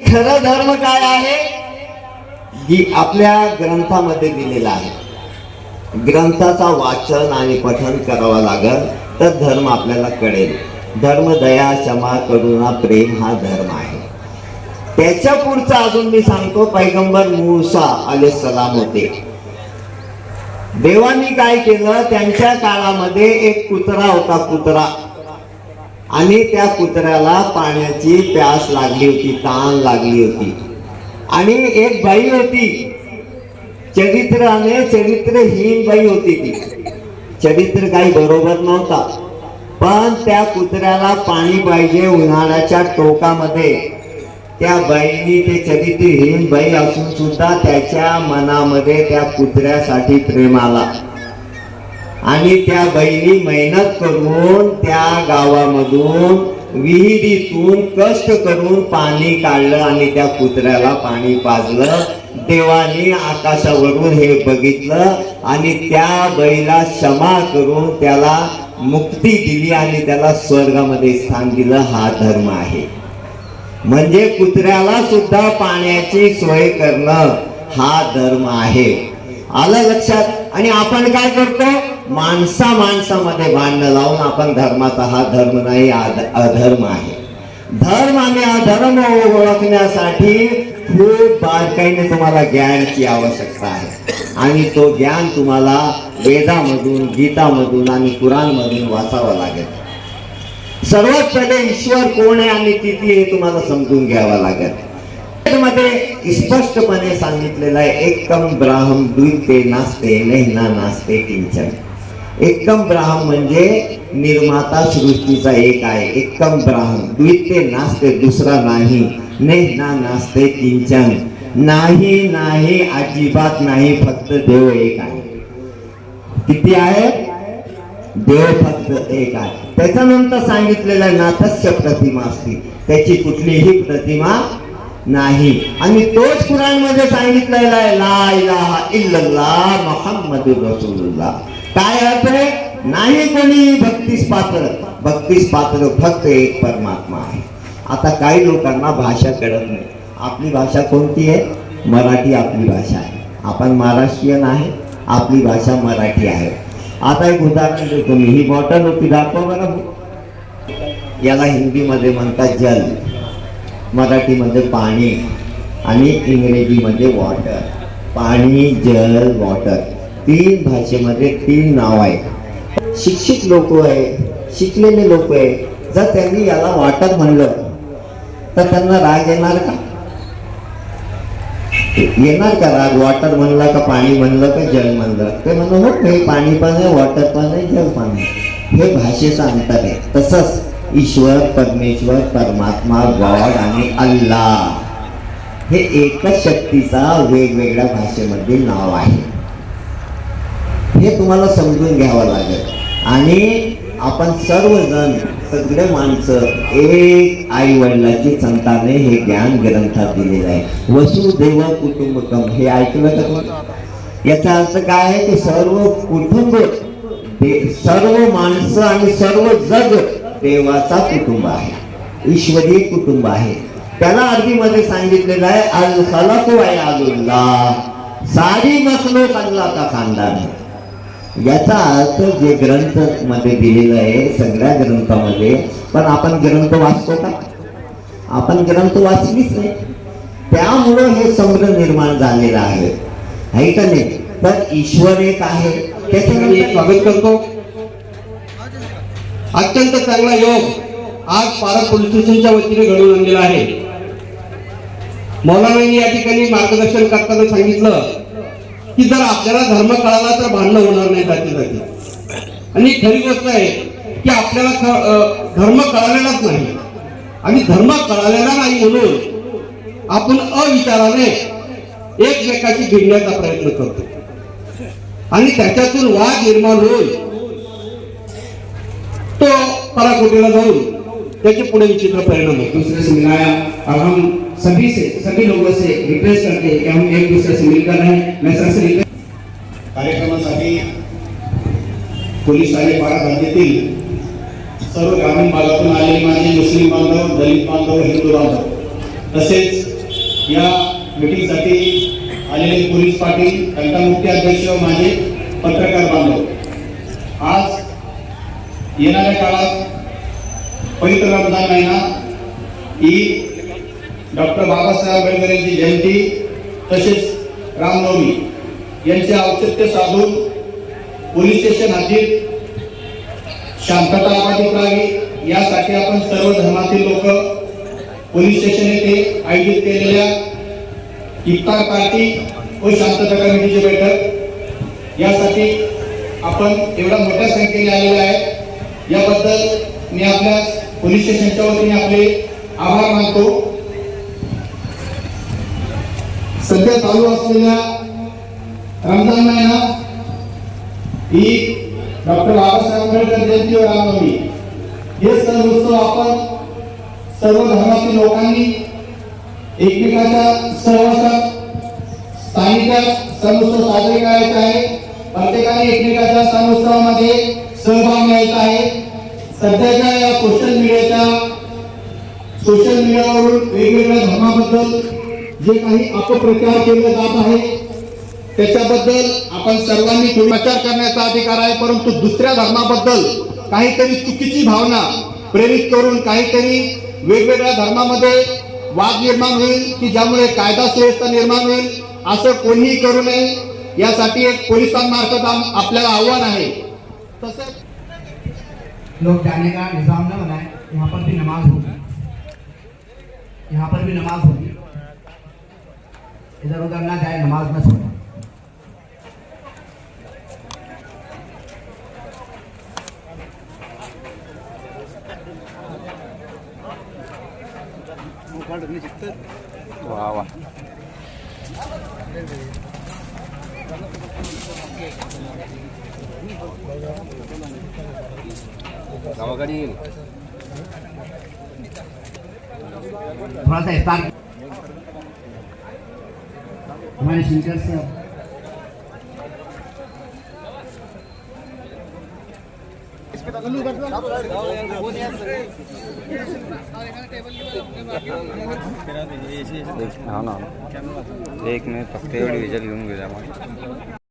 खरं धर्म काय आहे? जी आपल्या ग्रंथामध्ये दिलेला आहे. ग्रंथाचा वाचन आणि पठन करावं लागल तर धर्म आपल्याला कळेल. धर्म दया क्षमा करुणा प्रेम हा धर्म आहे. त्याच्या पुढचा अजून मी सांगतो. पैगंबर मूसा अले सलाम होते. देवांनी काय केलं? त्यांच्या काळामध्ये एक कुत्रा होता कुत्रा. आणि त्या कुत्र्याला पाण्याची प्यास लागली होती ताण लागली होती. आणि एक बाई होती. चरित्राने चरित्रहीन बाई होती ती. चरित्र काही बरोबर नव्हता. पण त्या कुत्र्याला पाणी पाहिजे उन्हाळ्याच्या टोकामध्ये. त्या बाईनी ते चरित्रहीन बाई असून सुद्धा त्याच्या मनामध्ये त्या कुत्र्यासाठी प्रेम आला. आणि त्या बहिणी मेहनत करून त्या गावामधून विहिरीतून कष्ट करून पाणी काढलं आणि त्या कुत्र्याला पाणी पाजलं. देवाने आकाशावरून हे बघितलं आणि त्या बैला क्षमा करून त्याला मुक्ती दिली आणि त्याला स्वर्गामध्ये स्थान दिलं. हा धर्म आहे. म्हणजे कुत्र्याला सुद्धा पाण्याची सोय करणं हा धर्म आहे. आलं लक्षात? आणि आपण काय करतो? माणसा माणसामध्ये भांडणं लावून आपण धर्माचा हा धर्म नाही अधर्म आहे. धर्म आणि अधर्म ओळखण्यासाठी खूप बारकाईने तुम्हाला ज्ञानची आवश्यकता आहे. आणि तो ज्ञान तुम्हाला वेदामधून गीतामधून आणि कुराणमधून वाचावं लागेल. सर्वात पहिले ईश्वर कोण आहे आणि किती हे तुम्हाला समजून घ्यावं लागेल. मध्ये स्पष्टपणे सांगितलेलं आहे एकम ब्राह्म द्विते नास्ते नैना नास्ते किंचन एकम ब्राह्म म्हणजे निर्माता सृष्टीचा एक आहे. एकम ब्राह्म द्विते नास्ते दुसरा नाही. नेहना नास्ते किंचन. नाही नाही अजिबात नाही फक्त देव एक आहे. किती आहे? देव फक्त एक आहे. त्याच्यानंतर सांगितलेलं आहे नाथस्य प्रतिमा असते. त्याची कुठलीही प्रतिमा नाही. आणि तोच कुराणमध्ये सांगितलेला आहे ला इलाहा इल्लल्लाह मुहम्मदुर रसूलुल्लाह. काय अर्थ आहे? नाही कोणी भक्तीस पात्र. भक्तीस पात्र फक्त एक परमात्मा आहे. आता काही लोकांना भाषा कळत नाही. आपली भाषा कोणती आहे? मराठी आपली भाषा आहे. आपण महाराष्ट्रीयन आहे. आपली भाषा मराठी आहे. आता एक उदाहरण देतो. मी ही बॉटल होती दाखवा बरं. याला हिंदीमध्ये म्हणतात जल. मराठीमध्ये पाणी. आणि इंग्रजीमध्ये वॉटर. पाणी जल वॉटर. तीन भाषेमध्ये तीन नाव आहे शिक्षित लोक आहे शिकलेले लोक आहे. जर त्यांनी याला वाटत म्हणलं तर त्यांना राग येणार का? येणार का राग? वॉटर म्हणला का पाणी म्हणलं का जल म्हणलं? ते म्हणलं हो हे पाणी पण आहे वॉटर पण आहे जल पण आहे. हे भाषेचं अंतर आहे तसंच ईश्वर परमेश्वर परमात्मा गॉड आणि अल्लाह हे एकच शक्तीचा वेगवेगळ्या भाषेमध्ये नाव आहे. हे तुम्हाला समजून घ्यावं लागेल. आणि आपण सर्वजण सगळे माणसं एक आई वडिलाची संताने हे ज्ञान ग्रंथात दिलेलं आहे. वसुदेव कुटुंबकम. हे ऐकलं का याचा अर्थ काय आहे? की सर्व कुटुंब सर्व माणसं आणि सर्व जग देवाचा कुटुंब आहे. ईश्वरी कुटुंब आहे. त्याला अरबीमध्ये सांगितलेलं आहे अल आहे अल्लाह. सारी मसलो चांगला का खानदान नाही याचा अर्थ जे ग्रंथमध्ये दिलेलं आहे सगळ्या ग्रंथामध्ये पण आपण ग्रंथ वाचतो का? आपण ग्रंथ वाचलीच नाही. त्यामुळं हे समुद्र निर्माण झालेला आहे. आहे का नाही? तर ईश्वर एक आहे. त्याच्यामध्ये स्वागत करतो. अत्यंत चांगला योग आज पारा पोलीस स्टेशनच्या वतीने घडवून आणलेला आहे. मौलानांनी या ठिकाणी मार्गदर्शन करताना सांगितलं की जर आपल्याला धर्म कळाला तर भांडणं होणार नाही जाती जाती. आणि खरी गोष्ट आहे की आपल्याला धर्म कळालेलाच नाही. आणि धर्म कळालेला नाही म्हणून आपण अविचाराने एकमेकाशी भिडण्याचा प्रयत्न करतो. आणि त्याच्यातून वाद निर्माण होईल तो पराकोटीला जाऊन त्याचे पुढे विचित्र परिणाम होतो. दुसरे सभी से, सभी लोगों से रिक्वेस्ट करते हैं कि हम एक दूसरे से मिलकर रहें। मैं सर से रिक्वेस्ट कार्यक्रमासाठी पोलीस ठाणे पाडा हद्दीतील सर्व ग्रामीण भागातून आलेले मुस्लिम बांधव, दलित बांधव, हिंदू बांधव, तसेच या मीटिंगसाठी आलेले पोलीस पाटील मुख्य अध्यक्ष माझे पत्रकार बांधव. आज येणाऱ्या काळात पवित्र रमज़ान महिना ईद डॉक्टर बाबासाहेब आंबेडकर यांची जयंती तसेच रामनवमी यांचे औचित्य साधून पोलीस स्टेशन हद्दीत शांतता अबाधित राहावी यासाठी आपण सर्व धर्मातील लोक पोलीस स्टेशन येथे आयोजित केलेल्या इफ्तार पार्टी व शांतता कमिटीची बैठक. यासाठी आपण एवढ्या मोठ्या संख्येने आलेले आहे याबद्दल मी आपल्या पोलीस स्टेशनच्या वतीने आपले आभार मानतो. सध्या चालू असलेल्या रमजान महिना ही डॉक्टर बाबासाहेब आंबेडकर जयंती व रामनवमी हे सण उत्सव आपण सर्व धर्मातील लोकांनी एकमेकाच्या सहवासात स्थानिक सण उत्सव साजरे करायचा आहे. प्रत्येकाने एकमेकाच्या सण उत्सवामध्ये सहभाग घ्यायचा आहे. सध्याच्या या सोशल मीडियाच्या सोशल मीडियावरून वेगवेगळ्या धर्माबद्दल जे काही अपप्रचार केले जात आहे त्याच्याबद्दल आपण सर्वांनी प्रचार करण्याचा अधिकार आहे परंतु दुसऱ्या धर्माबद्दल काहीतरी चुकीची भावना प्रेरित करून काहीतरी वेगवेगळ्या धर्मामध्ये वाद निर्माण होईल की ज्यामुळे कायदा सुव्यवस्था निर्माण होईल असं कोणीही करू नये यासाठी एक पोलिसांमार्फत आपल्याला आव्हान आहे. तसंच लोग जाने का निजाम न बनाए यहाँ पर भी नमाज होगी यहाँ पर भी नमाज होगी इधर उधर ना जाए नमाज न छोड़े थोड़ा सा हमारे शंकर से एक हा ना एक मिनिट फक्त एवढी घेऊन गेला मग.